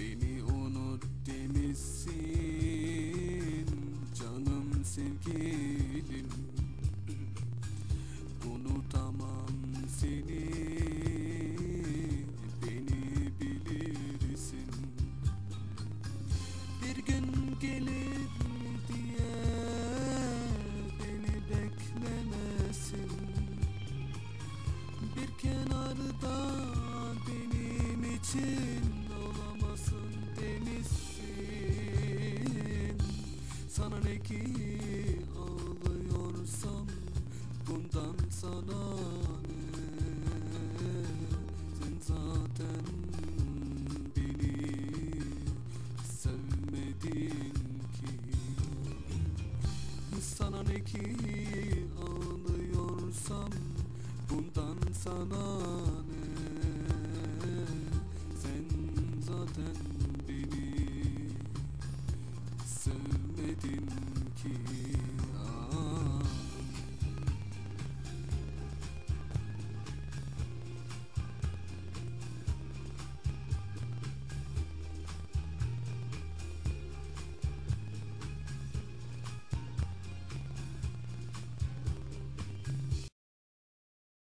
Beni unut demişsin Canım sevgilim. Unutamam seni Beni bilirsin. Bir gün gelir diye Beni beklemesin. Bir kenarda benim için Sana ne ki ağlıyorsam Bundan sana ne? Sen zaten beni sevmedin ki. Sana ne ki ağlıyorsam Bundan sana ne waiting